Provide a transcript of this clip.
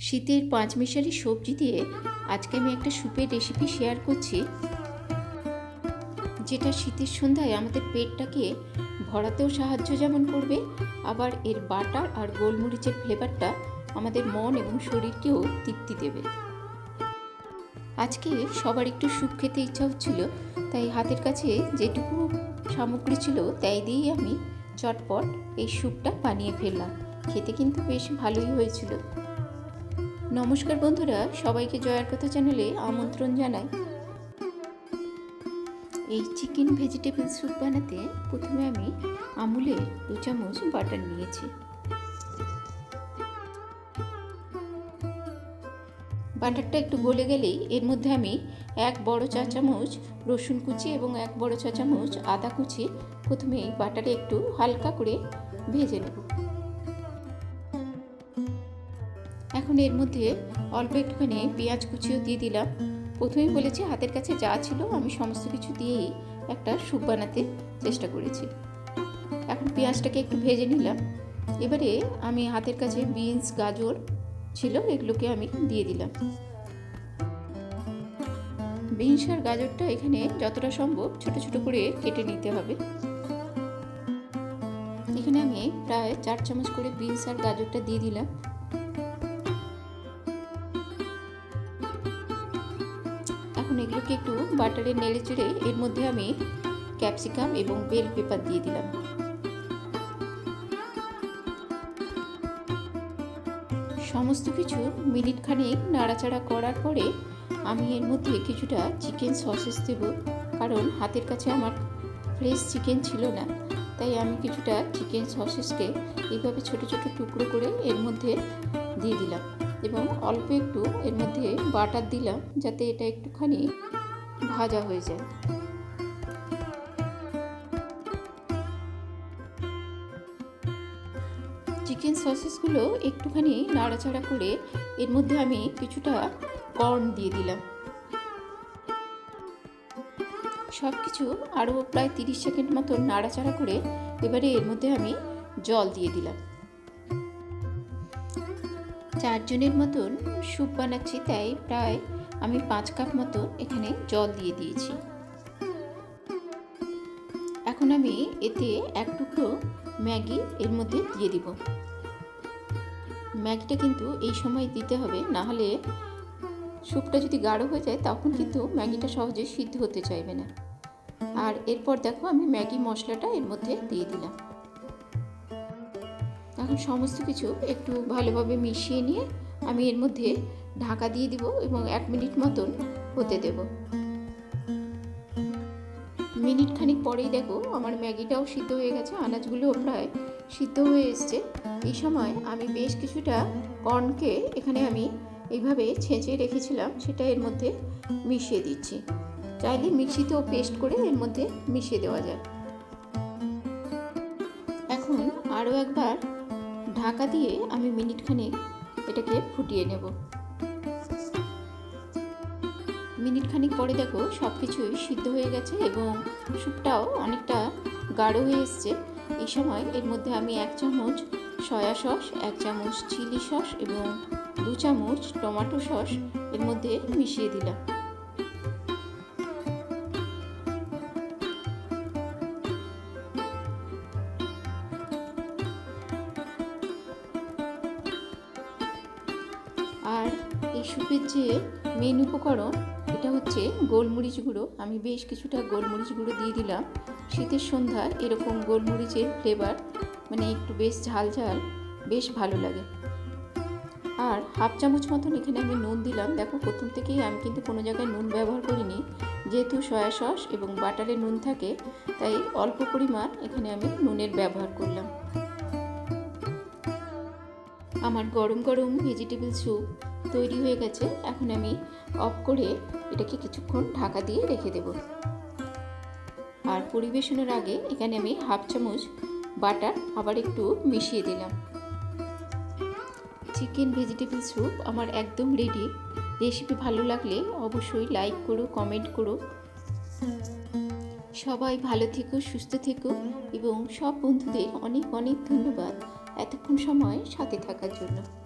শীতের পাঁচমিশালি সবজি দিয়ে আজকে আমি একটা স্যুপের রেসিপি শেয়ার করছি, যেটা শীতের সন্ধ্যায় আমাদের পেটটাকে ভরাতেও সাহায্য যেমন করবে, আবার এর বাটার আর গোলমরিচের ফ্লেভারটা আমাদের মন এবং শরীরকেও তৃপ্তি দেবে। আজকে সবার একটু স্যুপ খেতে ইচ্ছা হচ্ছিল, তাই হাতের কাছে যেটুকু সামগ্রী ছিল তাই দিয়েই আমি চটপট এই স্যুপটা বানিয়ে ফেললাম। খেতে কিন্তু বেশ ভালোই হয়েছিল। নমস্কার বন্ধুরা, সবাইকে জয়ার কথা চ্যানেলে আমন্ত্রণ জানাই। এই চিকেন ভেজিটেবল স্যুপ বানাতে প্রথমে আমি আমুলের দু চামচ বাটার নিয়েছি। বাটারটা একটু গলে গেলেই এর মধ্যে আমি এক বড় চা চামচ রসুন কুচি এবং এক বড় চা চামচ আদা কুচি প্রথমে বাটারে একটু হালকা করে ভেজে নেব। এখন এর মধ্যে অল্প একটুখানি পেঁয়াজ কুচিও দিয়ে দিলাম। প্রথমেই বলেছি হাতের কাছে যা ছিল আমি সমস্ত কিছু দিয়েই একটা স্যুপ বানাতে চেষ্টা করেছি। এখন পেঁয়াজটাকে একটু ভেজে নিলাম। এবারে আমি হাতের কাছে বিনস, গাজর ছিল, এগুলোকে আমি দিয়ে দিলাম। বিনস আর গাজরটা এখানে যতটা সম্ভব ছোট ছোট করে কেটে নিতে হবে। এখানে আমি প্রায় চার চামচ করে বিনস আর গাজরটা দিয়ে দিলাম। এখন এগুলোকে একটু বাটারে নেড়ে চেড়ে এর মধ্যে আমি ক্যাপসিকাম এবং বেল পেপার দিয়ে দিলাম। সমস্ত কিছু মিনিট খানেক নাড়াচাড়া করার পরে আমি এর মধ্যে কিছুটা চিকেন সসেস দেব, কারণ হাতের কাছে আমার ফ্রেশ চিকেন ছিল না, তাই আমি কিছুটা চিকেন সসেসকে এইভাবে ছোট ছোট টুকরো করে এর মধ্যে দিয়ে দিলাম। এবং অল্প একটু এর মধ্যে বাটার দিলাম যাতে এটা একটুখানি ভাজা হয়ে যায়। চিকেন সসেসগুলো একটুখানি নাড়াচাড়া করে এর মধ্যে আমি কিছুটা কর্ন দিয়ে দিলাম। সব কিছু আরও প্রায় তিরিশ সেকেন্ড মতো নাড়াচাড়া করে এবারে এর মধ্যে আমি জল দিয়ে দিলাম। চারজনের মতন স্যুপ বানাচ্ছি, তাই প্রায় আমি পাঁচ কাপ মতো এখানে জল দিয়ে দিয়েছি। এখন আমি এতে এক টুকরো ম্যাগি এর মধ্যে দিয়ে দিব। ম্যাগিটা কিন্তু এই সময় দিতে হবে, না হলে স্যুপটা যদি গাঢ় হয়ে যায়, তখন কিন্তু ম্যাগিটা সহজে সিদ্ধ হতে চাইবে না। আর এরপর দেখো আমি ম্যাগি মশলাটা এর মধ্যে দিয়ে দিলাম। সমস্ত কিছু একটু ভালোভাবে মিশিয়ে নিয়ে আমি এর মধ্যে ঢাকা দিয়ে দিব এবং এক মিনিট মতন হতে দেব। মিনিট খানিক পরেই দেখো আমার ম্যাগিটাও সিদ্ধ হয়ে গেছে, আনাজগুলোও প্রায় সিদ্ধ হয়ে এসছে। এই সময় আমি বেশ কিছুটা কর্নকে এখানে আমি এইভাবে ছেঁচে রেখেছিলাম, সেটা এর মধ্যে মিশিয়ে দিচ্ছি। চাইলে মিক্সিতেও পেস্ট করে এর মধ্যে মিশিয়ে দেওয়া যায়। এখন আরও একবার ঢাকা দিয়ে আমি মিনিট খানেক এটাকে ফুটিয়ে নেব। মিনিট খানিক পরে দেখো সব কিছুই সিদ্ধ হয়ে গেছে এবং স্যুপটাও অনেকটা গাঢ় হয়ে এসছে। এই সময় এর মধ্যে আমি এক চামচ সয়া সস, এক চামচ চিলি সস এবং দু চামচ টমেটো সস এর মধ্যে মিশিয়ে দিলাম। আর এই স্যুপের যে মেন উপকরণ, এটা হচ্ছে গোলমরিচ গুঁড়ো। আমি বেশ কিছুটা গোলমরিচ গুঁড়ো দিয়ে দিলাম। শীতের সন্ধ্যার এরকম গোলমরিচের ফ্লেভার মানে একটু বেশ ঝাল ঝাল, বেশ ভালো লাগে। আর হাফ চামচ মতন এখানে আমি নুন দিলাম। দেখো, প্রথম থেকেই আমি কিন্তু কোনো জায়গায় নুন ব্যবহার করিনি। যেহেতু সয়া সস এবং বাটারে নুন থাকে, তাই অল্প পরিমাণ এখানে আমি নুনের ব্যবহার করলাম। আমার গরম গরম ভেজিটেবল স্যুপ তৈরি হয়ে গেছে। এখন আমি অফ করে এটাকে কিছুক্ষণ ঢাকা দিয়ে রেখে দেব। আর পরিবেশনের আগে এখানে আমি হাফ চামচ বাটার আবার একটু মিশিয়ে দিলাম। চিকেন ভেজিটেবল স্যুপ আমার একদম রেডি। রেসিপি ভালো লাগলে অবশ্যই লাইক করো, কমেন্ট করো। সবাই ভালো থেকো, সুস্থ থেকো এবং সব বন্ধুদের অনেক অনেক ধন্যবাদ। এতক্ষণ সময় সাথে থাকার জন্য।